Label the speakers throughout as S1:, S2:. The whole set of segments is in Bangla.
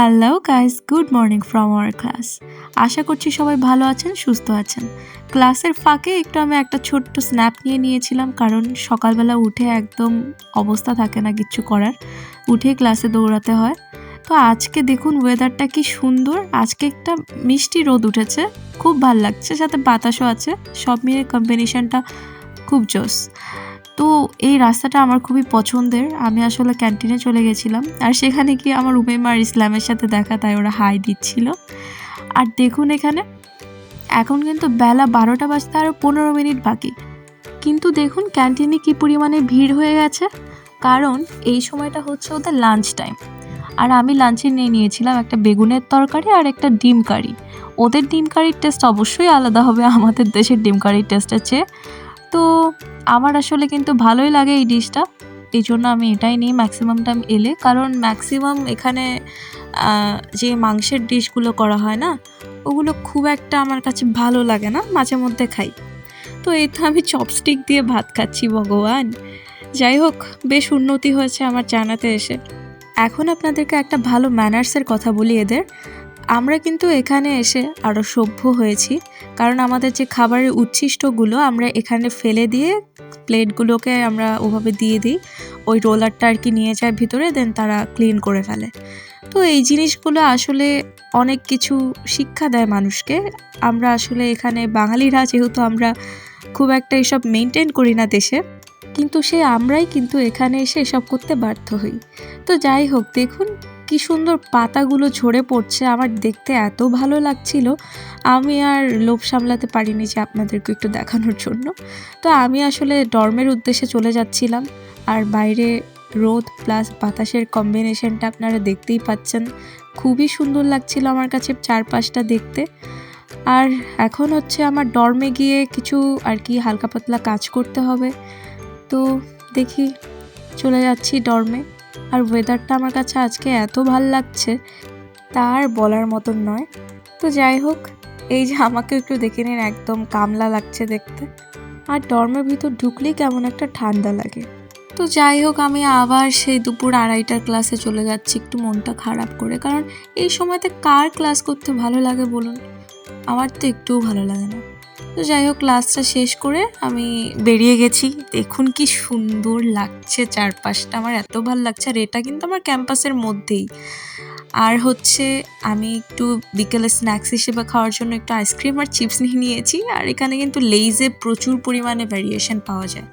S1: Hello guys good morning from our class আশা করছি সবাই ভালো আছেন, সুস্থ আছেন। ক্লাসের ফাঁকে একটু আমি একটা ছোট্ট স্ন্যাপ নিয়ে নিয়েছিলাম, কারণ সকালবেলা উঠে একদম অবস্থা থাকে না কিচ্ছু করার। উঠে ক্লাসে দৌড়াতে হয়। তো আজকে দেখুন ওয়েদারটা কি সুন্দর। আজকে একটা মিষ্টি রোদ উঠেছে। খুব ভালো লাগছে, সাথে বাতাসও আছে। সব মিলিয়ে কম্বিনেশনটা খুব জোস। তো এই রাস্তাটা আমার খুবই পছন্দের। আমি আসলে ক্যান্টিনে চলে গেছিলাম। আর সেখানে গিয়ে আমার উমেমা আর ইসলামের সাথে দেখা, তাই ওরা হাই দিচ্ছিল। আর দেখুন এখানে, এখন কিন্তু বেলা বারোটা বাজতে আরও পনেরো মিনিট বাকি। কিন্তু দেখুন ক্যান্টিনে কি পরিমাণে ভিড় হয়ে গেছে। কারণ এই সময়টা হচ্ছে ওদের লাঞ্চ টাইম আর আমি লাঞ্চে নিয়ে নিয়েছিলাম একটা বেগুনের তরকারি আর একটা ডিম কারি। ওদের ডিম কারির টেস্ট অবশ্যই আলাদা হবে। আমাদের দেশের ডিম কারির টেস্টের চেয়ে। তো আমার আসলে কিন্তু ভালোই লাগে এই ডিশটা। এই জন্য আমি এটাই নিই ম্যাক্সিমাম টাইম এলে। কারণ ম্যাক্সিমাম এখানে যে মাংসের ডিশগুলো করা হয় না, ওগুলো খুব একটা আমার কাছে ভালো লাগে না, মাঝে মধ্যে খাই। তো এই তো আমি চপস্টিক দিয়ে ভাত খাচ্ছি, ভগবান। যাই হোক, বেশ উন্নতি হয়েছে আমার জানাতে এসে। এখন আপনাদেরকে একটা ভালো ম্যানার্সের কথা বলি এদের। আমরা কিন্তু এখানে এসে আরও সভ্য হয়েছি। কারণ আমাদের যে খাবারের উচ্ছিষ্টগুলো আমরা এখানে ফেলে দিয়ে প্লেটগুলোকে আমরা ওভাবে দিয়ে দিই। ওই রোলারটা আর কি নিয়ে যায় ভিতরে দেন তারা ক্লিন করে ফেলে। তো এই জিনিসগুলো আসলে অনেক কিছু শিক্ষা দেয় মানুষকে। আমরা আসলে এখানে বাঙালিরা যেহেতু আমরা খুব একটা এসব মেনটেন করি না দেশে, কিন্তু সে আমরাই কিন্তু এখানে এসে এসব করতে বাধ্য হই। তো যাই হোক, দেখুন কি সুন্দর পাতাগুলো ঝরে পড়ছে। আমার দেখতে এত ভালো লাগছিল। আমি আর লোভ সামলাতে পারিনি যে আপনাদেরকে একটু দেখানোর জন্য। তো আমি আসলে ডর্মের উদ্দেশ্যে চলে যাচ্ছিলাম। আর বাইরে রোদ প্লাস বাতাসের কম্বিনেশনটা আপনারা দেখতেই পাচ্ছেন। খুবই সুন্দর লাগছিল আমার কাছে চারপাশটা দেখতে। আর এখন হচ্ছে আমার ডর্মে গিয়ে কিছু আর কি হালকা পাতলা কাজ করতে হবে। তো দেখি চলে যাচ্ছি ডর্মে আর ওয়েদারটা আমার কাছে আজকে এত ভালো লাগছে তার বলার মতন নয়। তো যাই হোক, এই যে আমাকে একটু দেখে নিন, একদম কামলা লাগছে দেখতে। আর ডর্মের ভিতর ঢুকলেই কেমন একটা ঠান্ডা লাগে। তো যাই হোক, আমি আবার সেই দুপুর আড়াইটার ক্লাসে চলে যাচ্ছি, একটু মনটা খারাপ করে। কারণ এই সময়তে কার ক্লাস করতে ভালো লাগে বলুন? আমার তো একটুও ভালো লাগে না। তো যাই হোক ক্লাসটা শেষ করে আমি বেরিয়ে গেছি। দেখুন কি সুন্দর লাগছে চারপাশটা। আমার এত ভালো লাগছে আর এটা কিন্তু আমার ক্যাম্পাসের মধ্যেই। আর হচ্ছে আমি একটু বিকেলে স্ন্যাক্স হিসেবে খাওয়ার জন্য একটু আইসক্রিম আর চিপস নিয়ে নিয়েছি। আর এখানে কিন্তু লেইজে প্রচুর পরিমাণে ভ্যারিয়েশন পাওয়া যায়।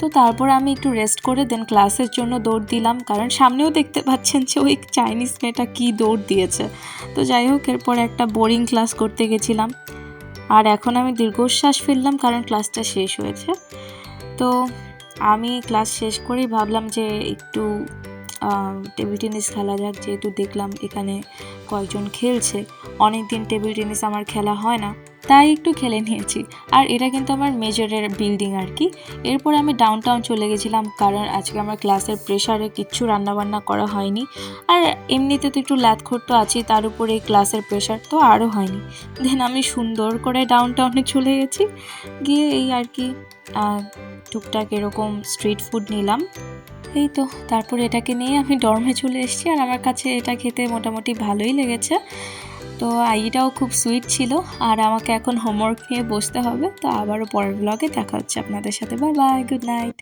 S1: তো তারপর আমি একটু রেস্ট করে দেন ক্লাসের জন্য দৌড় দিলাম। কারণ সামনেও দেখতে পাচ্ছেন যে ওই চাইনিজ মেয়েটা কী দৌড় দিয়েছে। তো যাই হোক, এরপর একটা বোরিং ক্লাস করতে গেছিলাম। আর এখন আমি দীর্ঘশ্বাস ফেললাম কারণ ক্লাসটা শেষ হয়েছে। তো আমি ক্লাস শেষ করেই ভাবলাম যে একটু টেবিল টেনিস খেলা যাক, যেহেতু দেখলাম এখানে কয়েকজন খেলছে অনেক দিন টেবিল টেনিস আমার খেলা হয় না, তাই একটু খেলে নিয়েছি। আর এটা কিন্তু আমার মেজরের বিল্ডিং আর কি। এরপরে আমি ডাউন টাউন চলে গেছিলাম, কারণ আজকে আমার ক্লাসের প্রেশারে কিচ্ছু রান্নাবান্না করা হয়নি। আর এমনিতে তো একটু ল্যাথখোর তো আছি তার উপরে ক্লাসের প্রেশার তো আরও হয়নি। দেন আমি সুন্দর করে ডাউন টাউনে চলে গেছি, গিয়ে এই আর কি টুকটাক এরকম স্ট্রিট ফুড নিলাম। এই তো, তারপরে এটাকে নিয়ে আমি ডর্মে চলে এসেছি আর আমার কাছে এটা খেতে মোটামুটি ভালোই লেগেছে। তো আইটাও খুব সুইট ছিল আর আমাকে এখন হোমওয়ার্ক নিয়ে বসতে হবে। তো আবারও পরের ব্লগে দেখা হচ্ছে আপনাদের সাথে। Bye bye good night